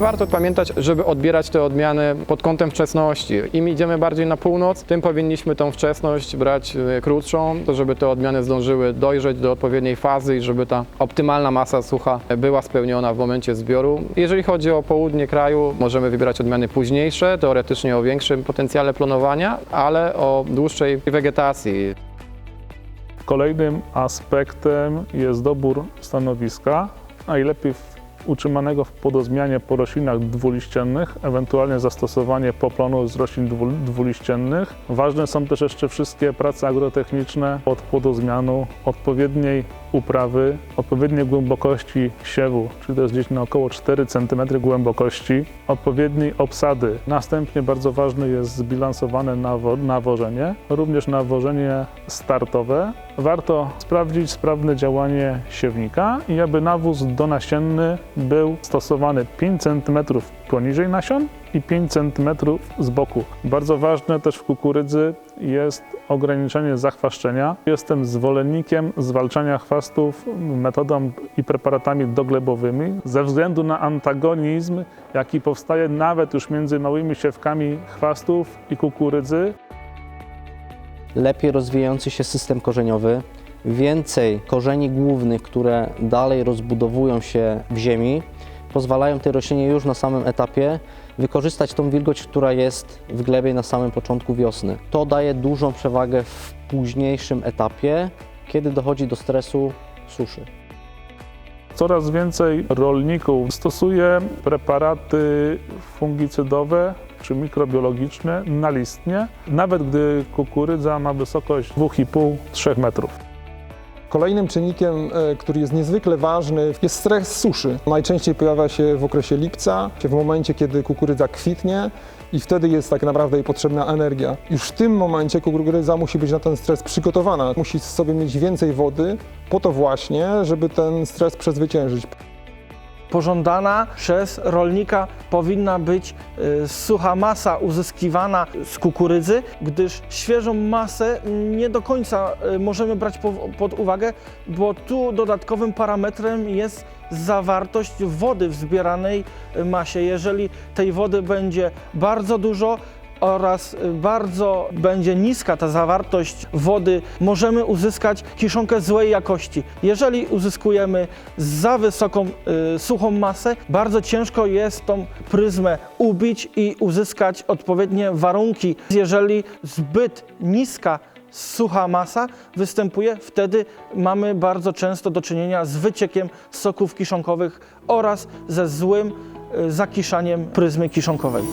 warto pamiętać, żeby odbierać te odmiany pod kątem wczesności. Im idziemy bardziej na północ, tym powinniśmy tą wczesność brać e, krótszą, to żeby te odmiany zdążyły dojrzeć do odpowiedniej fazy i żeby ta optymalna masa sucha była spełniona w momencie zbioru. Jeżeli chodzi o południe kraju, możemy wybierać odmiany późniejsze, teoretycznie o większym potencjale plonowania, ale o dłuższej wegetacji. Kolejnym aspektem jest dobór stanowiska, najlepiej w- utrzymanego w podozmianie po roślinach dwuliściennych, ewentualnie zastosowanie poplonu z roślin dwu- dwuliściennych. Ważne są też jeszcze wszystkie prace agrotechniczne od podozmianu, odpowiedniej uprawy, odpowiedniej głębokości siewu, czyli to jest gdzieś na około 4 cm głębokości, odpowiedniej obsady. Następnie bardzo ważne jest zbilansowane nawo- nawożenie, również nawożenie startowe. Warto sprawdzić sprawne działanie siewnika i aby nawóz donasienny był stosowany 5 cm poniżej nasion i 5 cm z boku. Bardzo ważne też w kukurydzy jest ograniczenie zachwaszczenia. Jestem zwolennikiem zwalczania chwastów metodą i preparatami doglebowymi ze względu na antagonizm, jaki powstaje nawet już między małymi siewkami chwastów i kukurydzy. lepiej rozwijający się system korzeniowy, więcej korzeni głównych, które dalej rozbudowują się w ziemi, pozwalają tej roślinie już na samym etapie wykorzystać tą wilgoć, która jest w glebie na samym początku wiosny. To daje dużą przewagę w późniejszym etapie, kiedy dochodzi do stresu suszy. Coraz więcej rolników stosuje preparaty fungicydowe czy mikrobiologiczne nalistnie, nawet gdy kukurydza ma wysokość 2,5-3 metrów. Kolejnym czynnikiem, e, który jest niezwykle ważny, jest stres suszy. Najczęściej pojawia się w okresie lipca, w momencie, kiedy kukurydza kwitnie i wtedy jest tak naprawdę jej potrzebna energia. Już w tym momencie kukurydza musi być na ten stres przygotowana, musi sobie mieć więcej wody po to właśnie, żeby ten stres przezwyciężyć. Pożądana przez rolnika powinna być y, sucha masa uzyskiwana z kukurydzy, gdyż świeżą masę nie do końca y, możemy brać po, pod uwagę, bo tu dodatkowym parametrem jest zawartość wody w zbieranej y, masie. Jeżeli tej wody będzie bardzo dużo, oraz bardzo będzie niska ta zawartość wody, możemy uzyskać kiszonkę złej jakości. Jeżeli uzyskujemy za wysoką y, suchą masę, bardzo ciężko jest tą pryzmę ubić i uzyskać odpowiednie warunki. Jeżeli zbyt niska sucha masa występuje, wtedy mamy bardzo często do czynienia z wyciekiem soków kiszonkowych oraz ze złym y, zakiszaniem pryzmy kiszonkowej.